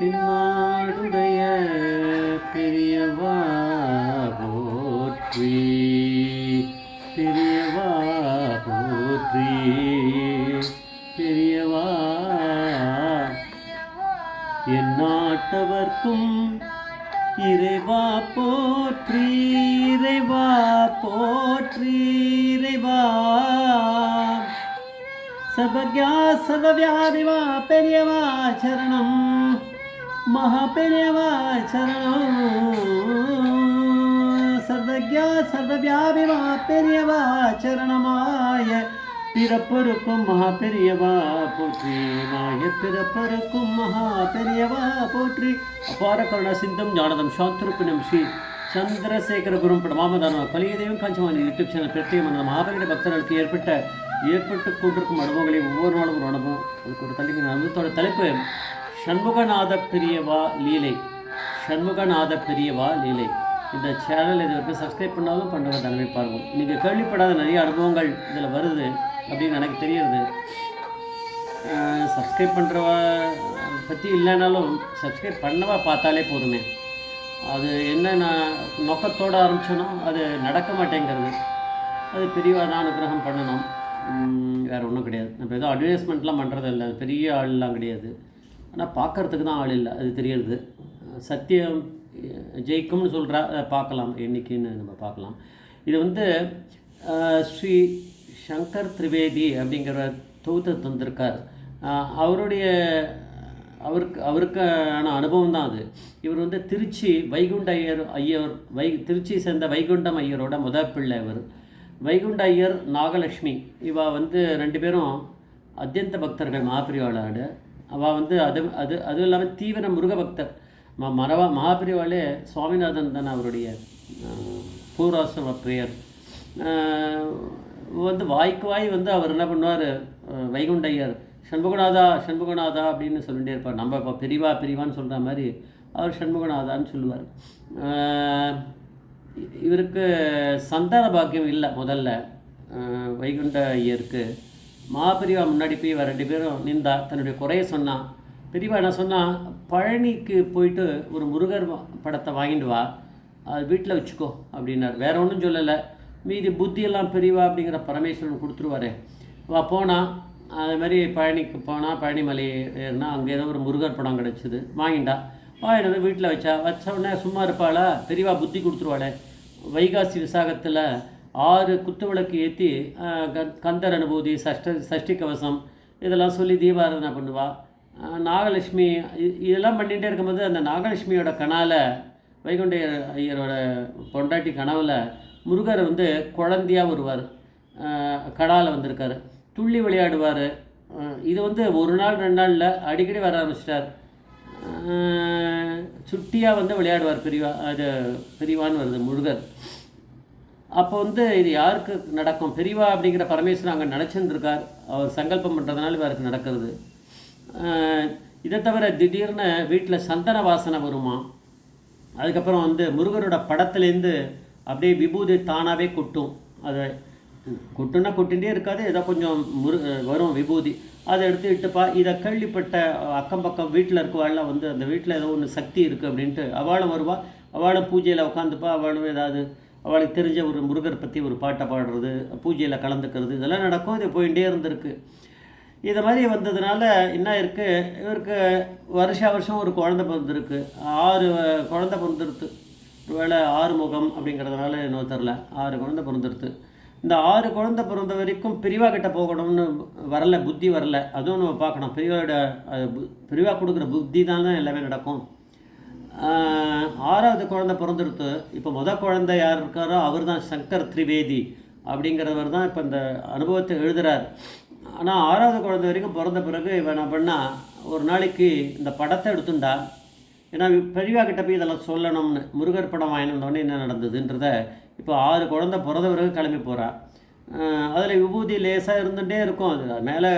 தென்னாடுடைய பெரியவா போற்றி. பெரியவா போற்றி. பெரியவா. என் நாட்டவர்க்கும் இறைவா போற்றி. இறைவா போற்றி. இறைவா. சர்வஜா சர்வவியாபிவா பெரியவா சரணம். மகா பெரியவா சரணம் சர்வஜா சர்வவியாபிவா பெரியவா சரணமாய பிறப்பருக்கும் மகா பெரியவா போற்றி. மாய பிறப்பருக்கும் மகா பெரியவா போற்றி. அபார கருணா சிந்தம் ஞானதம் சாந்திருப்பினம் ஸ்ரீ சந்திரசேகர குரும் பிரமாமதான கலியதேவம் காஞ்சமானி யூடியூப் சேனல் பிரத்யேகம் அந்த மாபெரிய பக்தர்களுக்கு ஏற்பட்ட ஏற்பட்டு கொண்டிருக்கும் அனுபவங்களை ஒவ்வொரு நாளும் ஒரு அனுபவம். அதுக்கு ஒரு தலைப்பு அனுபவத்தோட தலைப்பு சண்முகநாத பெரியவா லீலை. சண்முகநாத பெரியவா லீலை. இந்த சேனல் இது வரைக்கும் சப்ஸ்கிரைப் பண்ணாலும் பண்ணுறது தலைமை பாருங்கள் நீங்கள் கேள்விப்படாத நிறைய அனுபவங்கள் இதில் வருது அப்படின்னு எனக்கு தெரியுது. சப்ஸ்கிரைப் பண்ணுறவா பற்றி இல்லைனாலும் சப்ஸ்கிரைப் பண்ணவா பார்த்தாலே போதுமே. அது என்ன நான் நோக்கத்தோடு ஆரம்பிச்சோனோ அது நடக்க மாட்டேங்கிறது. அது பெரியவா தான் அனுகிரகம் பண்ணணும். வேறு ஒன்றும் கிடையாது. நம்ம எதுவும் அட்வர்டைஸ்மெண்ட்லாம் பண்ணுறது இல்லை பெரிய ஆள்லாம் கிடையாது. ஆனால் பார்க்கறதுக்கு தான் ஆள் இல்லை. அது தெரியறது. சத்தியம் ஜெயிக்கும்னு சொல்கிறா அதை பார்க்கலாம். என்றைக்குன்னு நம்ம பார்க்கலாம். இது வந்து ஸ்ரீ சங்கர் திரிவேதி அப்படிங்கிற தொகுத்து தந்திருக்கார். அவருடைய அவருக்கு அவருக்கான அனுபவம் தான் அது. இவர் வந்து திருச்சி வைகுண்ட ஐயர் ஐயர் வை திருச்சி சேர்ந்த வைகுண்டம் ஐயரோட முத பிள்ளை இவர். வைகுண்ட ஐயர் நாகலட்சுமி. இவா வந்து ரெண்டு பேரும் அத்தியந்த பக்தர்கள் மாப்பிரிவாளாடு அவள் வந்து அது அது அதுவும் இல்லாமல் தீவிர முருக பக்தர் ம மரவா மகாபிரிவாளே சுவாமிநாதன் தானே அவருடைய பூராசிரம பிரேயர் வந்து வாய்க்கு வாய் வந்து அவர் என்ன பண்ணுவார்? வைகுண்ட ஐயர் சண்முகநாதா சண்முகநாதா அப்படின்னு சொல்லிட்டே இருப்பார். நம்ம இப்போ பிரிவா பிரிவான்னு சொல்கிற மாதிரி அவர் சண்முகநாதான்னு சொல்லுவார். இவருக்கு சந்தான பாக்கியம் இல்லை முதல்ல. வைகுண்ட ஐயருக்கு மகாபெரிவா முன்னாடி போய் இவ ரெண்டு பேரும் நின்றா தன்னுடைய குறைய சொன்னான் பெரியவா என்ன சொன்னால் பழனிக்கு போயிட்டு ஒரு முருகர் படத்தை வாங்கிட்டு வா. அது வீட்டில் வச்சுக்கோ அப்படின்னார். வேற ஒன்றும் சொல்லலை. மீதி புத்தியெல்லாம் பெரியவா அப்படிங்கிற பரமேஸ்வரன் கொடுத்துருவாரு. வா போனால் அது மாதிரி பழனிக்கு போனால் பழனி மலை ஏறினா அங்கே ஏதோ ஒரு முருகர் படம் கிடச்சிது. வாங்கிண்டா வாங்கிட்டு வீட்டில் வச்சா. வச்ச உடனே சும்மா இருப்பாளா? பெரியவா புத்தி கொடுத்துருவாளே. வைகாசி விசாகத்தில் ஆறு குத்து விளக்கு ஏற்றி கந்தர் அனுபூதி சஷ்ட சஷ்டி கவசம் இதெல்லாம் சொல்லி தீபாராதனை பண்ணுவா. நாகலட்சுமி இதெல்லாம் பண்ணிகிட்டே இருக்கும்போது அந்த நாகலட்சுமியோட கனால வைகுண்ட ஐயரோட பொண்டாட்டி கனவில் முருகர் வந்து குழந்தையாக வருவார். கடால வந்திருக்காரு. துள்ளி விளையாடுவார். இது வந்து ஒரு நாள் ரெண்டு நாளில் அடிக்கடி வர ஆரம்பிச்சிட்டார். சுட்டியாக வந்து விளையாடுவார் பெரியவா அது பெரியவான்னு வருது முருகர். அப்போ வந்து இது யாருக்கு நடக்கும்? பெரியவா அப்படிங்கிற பரமேஸ்வரன் அங்கே நினச்சிருந்துருக்கார். அவர் சங்கல்பம் பண்ணுறதுனால இவருக்கு நடக்கிறது. இதை தவிர திடீர்னு வீட்டில் சந்தன வாசனை வருமா? அதுக்கப்புறம் வந்து முருகரோட படத்துலேருந்து அப்படியே விபூதி தானாகவே கொட்டும். அதை கொட்டுன்னா கொட்டிகிட்டே இருக்காது ஏதோ கொஞ்சம் முரு வரும் விபூதி. அதை எடுத்து இட்டுப்பா. இதை கேள்விப்பட்ட அக்கம் பக்கம் வீட்டில் இருக்கவாள்லாம் வந்து அந்த வீட்டில் ஏதோ ஒன்று சக்தி இருக்குது அப்படின்ட்டு அவளும் வருவாள் அவளும் பூஜையில் உட்காந்துப்பா அவளும் ஏதாவது அவளுக்கு தெரிஞ்ச ஒரு முருகர் பற்றி ஒரு பாட்டை பாடுறது பூஜையில் கலந்துக்கிறது இதெல்லாம் நடக்கும். இது போயிட்டே இருந்திருக்கு. இது மாதிரி வந்ததுனால என்ன இருக்குது இவருக்கு வருஷா வருஷம் ஒரு குழந்தை பிறந்திருக்கு. ஆறு குழந்த குழந்தை பிறந்திருக்கு. ஒருவேளை ஆறு முகம் அப்படிங்கிறதுனால இன்னும் தெரில ஆறு குழந்தை பிறந்துருது இந்த ஆறு குழந்தை பிறந்த வரைக்கும் பெரியவா கிட்ட போகணும்னு வரல புத்தி வரல. அதுவும் நம்ம பார்க்கணும். பிரிவாவோட அது கொடுக்குற புத்தி தான் எல்லாமே நடக்கும். ஆறாவது குழந்தை பிறந்துடுத்து இப்போ மொதல் குழந்தை யார் இருக்காரோ அவர் தான் சங்கர் திரிவேதி அப்படிங்கிறவர் தான் இப்போ இந்த அனுபவத்தை எழுதுகிறார் ஆனால் ஆறாவது குழந்தை வரைக்கும் பிறந்த பிறகு இவன் என்ன பண்ணால் ஒரு நாளைக்கு இந்த படத்தை எடுத்துண்டா ஏன்னா பெரியவா கிட்ட போய் இதெல்லாம் சொல்லணும்னு முருகர் படம் வாங்கினோடனே என்ன நடந்ததுன்றத இப்போ ஆறு குழந்தை பிறந்த பிறகு கிளம்பி போகிறான் அதில் விபூதி லேசாக இருந்துகிட்டே இருக்கும். அது மேலே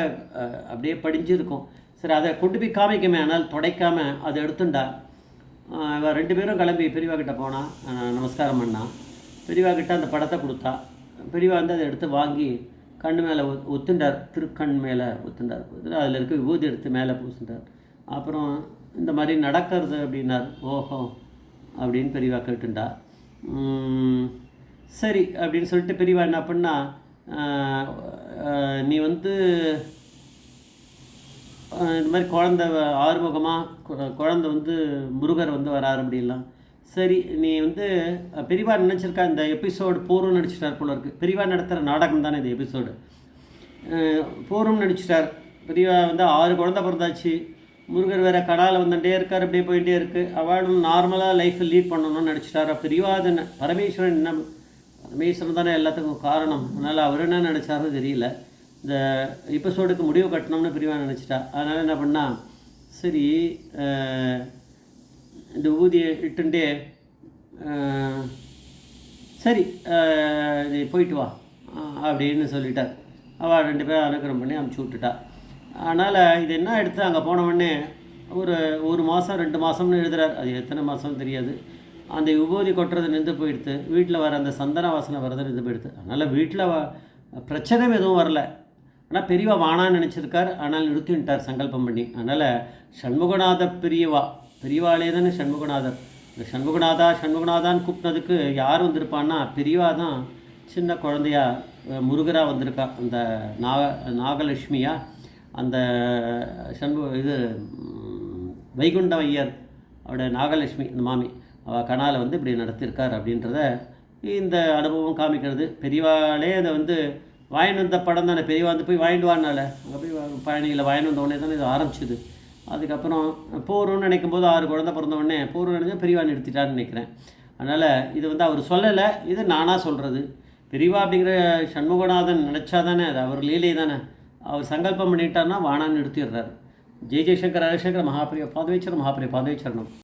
அப்படியே படிஞ்சு இருக்கும் சரி அதை கொண்டு போய் காமிக்கமே ஆனால் தொடைக்காமல் அதை எடுத்துண்டா இவன் ரெண்டு பேரும் கிளம்பி பெரியவா கிட்ட போனான் நமஸ்காரம் பண்ணான் பெரியவா கிட்ட அந்த படத்தை கொடுத்தா பெரியவா வந்து அதை எடுத்து வாங்கி கண் மேலே ஒத்துண்டார். திருக்கண் மேலே ஒத்துண்டார். அதில் இருக்க விபூதி எடுத்து மேலே பூசுண்டார். அப்புறம் இந்த மாதிரி நடக்கிறது அப்படின்னார். ஓஹோ அப்படின்னு பெரியவா கேட்டுண்டா. சரி அப்படின்னு சொல்லிட்டு பெரியவா என்ன பண்ணால் நீ வந்து இந்த மாதிரி குழந்த ஆறுமுகமாக குழந்த வந்து முருகர் வந்து வராரு அப்படின்லாம் சரி நீ வந்து பெரியவா நினச்சிருக்கா இந்த எபிசோடு பூர்வம் நடிச்சிட்டார் போல இருக்குது பெரியவா நடத்துகிற நாடகம் தானே இந்த எபிசோடு பூர்வம் நடிச்சிட்டார். பெரியவா வந்து ஆறு குழந்தை பிறந்தாச்சு. முருகர் வேறு கடால வந்துகிட்டே இருக்கார் அப்படியே போயிட்டே இருக்கு. அவளும் நார்மலாக லைஃப்பை லீட் பண்ணணும்னு நடிச்சிட்டார். பெரியவா அது பரமேஸ்வரன் என்ன? பரமேஸ்வரன் தானே எல்லாத்துக்கும் காரணம். அதனால் அவர் என்ன நினச்சாருன்னு தெரியல. இந்த எபிசோடுக்கு முடிவு கட்டணும்னு பிரிவாக நினச்சிட்டா. அதனால் என்ன பண்ணா சரி இந்த ஊதியை இட்டுண்டே சரி இது போயிட்டு வா அப்படின்னு சொல்லிட்டார் அவள் ரெண்டு பேரும் அனுகிரகம் பண்ணி அமுச்சு விட்டுட்டா. அதனால் இது என்ன எடுத்து அங்கே போனவொடனே ஒரு ஒரு மாதம் ரெண்டு மாதம்னு எழுதுறார். அது எத்தனை மாதம் தெரியாது. அந்த விபூதி கொட்டுறது நின்று போயிடுது வீட்டில் வர அந்த சந்தன வாசனை வர்றது நின்று போயிடுது அதனால் வீட்டில் பிரச்சனை எதுவும் வரல. ஆனால் பெரியவா வானான்னு நினச்சிருக்கார். ஆனால் நிறுத்திட்டார் சங்கல்பம் பண்ணி. அதனால் சண்முகநாத பெரியவா பெரியவாளே தானே சண்முகநாதர். இந்த சண்முகநாதா சண்முகநாதான்னு கூப்பிட்டதுக்கு யார் வந்திருப்பான்னா பெரியவா தான் சின்ன குழந்தையா முருகராக வந்திருக்கா. அந்த நாக நாகலட்சுமியா அந்த சண்முக இது வைகுண்ட ஐயர் அவட நாகலட்சுமி இந்த மாமி. அவள் கனால வந்து இப்படி நடத்தியிருக்கார் அப்படின்றத இந்த அனுபவம் காமிக்கிறது. பெரியவாளே அதை வந்து வாங்கிட்டு வந்த படம் தானே பெரியவா வந்து போய் வாங்கிட்டு வானால அங்கே போய் வா- பழனியில் வாங்கிட்டு வந்த உடனே தானே இது ஆரம்பிச்சிது. அதுக்கப்புறம் போகிறோன்னு நினைக்கும் போது ஆறு குழந்தை பிறந்த உடனே போகிறோம் நினைச்சா பெரியவா நிறுத்திட்டான்னு நினைக்கிறேன். அதனால் இது வந்து அவர் சொல்லலை இது நானாக சொல்கிறது பெரியவா அப்படிங்கிற சண்முகநாதன் நினச்சா தானே அது அவர் லீலை தானே அவர் சங்கல்பம் பண்ணிட்டார்னா வானான்னு நிறுத்திடுறாரு. ஜெய் ஜெய்சங்கர் ஹரிசங்கர் மகாபிரிய பாதவேச்சர் மகாபிரிய பதவிச்சரணம்